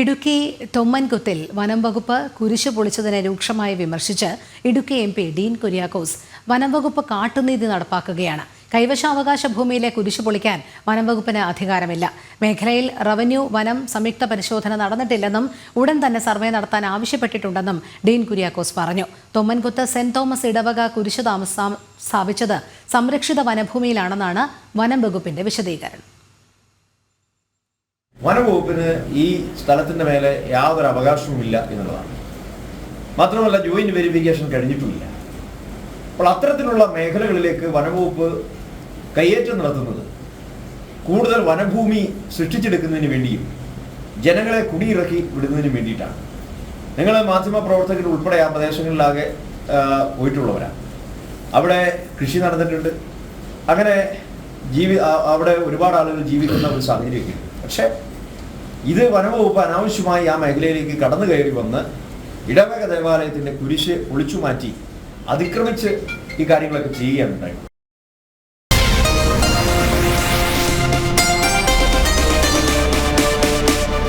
ഇടുക്കി തൊമ്മൻകുത്തിൽ വനം വകുപ്പ് കുരിശു പൊളിച്ചതിനെ രൂക്ഷമായി വിമർശിച്ച് Idukki M P Dean Kuriakose വനം വകുപ്പ് കാട്ടുനീതി നടപ്പാക്കുകയാണ്. കൈവശാവകാശ ഭൂമിയിലെ കുരിശു പൊളിക്കാൻ വനം വകുപ്പിന് അധികാരമില്ല. മേഖലയിൽ റവന്യൂ വനം സംയുക്ത പരിശോധന നടന്നിട്ടില്ലെന്നും ഉടൻ തന്നെ സർവേ നടത്താൻ ആവശ്യപ്പെട്ടിട്ടുണ്ടെന്നും ഡീൻ കുര്യാക്കോസ് പറഞ്ഞു. തൊമ്മൻകുത്ത് സെന്റ് തോമസ് ഇടവക കുരിശു താമസ സ്ഥാപിച്ചത് സംരക്ഷിത വനഭൂമിയിലാണെന്നാണ് വനം വകുപ്പിന്റെ വിശദീകരണം. വനവകുപ്പിന് ഈ സ്ഥലത്തിന്റെ മേലെ യാതൊരു അവകാശവുമില്ല എന്നുള്ളതാണ്. മാത്രമല്ല ജോയിന്റ് വെരിഫിക്കേഷൻ കഴിഞ്ഞിട്ടുമില്ല. അപ്പോൾ അത്തരത്തിലുള്ള മേഖലകളിലേക്ക് വനവകുപ്പ് കയ്യേറ്റം നടത്തുന്നത് കൂടുതൽ വനഭൂമി സൃഷ്ടിച്ചെടുക്കുന്നതിന് വേണ്ടിയും ജനങ്ങളെ കുടിയിറക്കി വിടുന്നതിന് വേണ്ടിയിട്ടാണ്. നിങ്ങൾ മാധ്യമ പ്രവർത്തകർ ഉൾപ്പെടെ ആ പ്രദേശങ്ങളിലാകെ പോയിട്ടുള്ളവരാണ്. അവിടെ കൃഷി നടന്നിട്ടുണ്ട്. അങ്ങനെ ജീവി അവിടെ ഒരുപാട് ആളുകൾ ജീവിക്കുന്ന ഒരു സാഹചര്യമൊക്കെ ഉണ്ട് പക്ഷേ ഇത് വനവകുപ്പ് അനാവശ്യമായി ആ മേഖലയിലേക്ക് കടന്നു കയറി വന്ന് ഇടവക ദേവാലയത്തിന്റെ കുരിശ് ഒളിച്ചു മാറ്റി അതിക്രമിച്ച് ഈ കാര്യങ്ങളൊക്കെ ചെയ്യുകയാണ് ഉണ്ടായത്.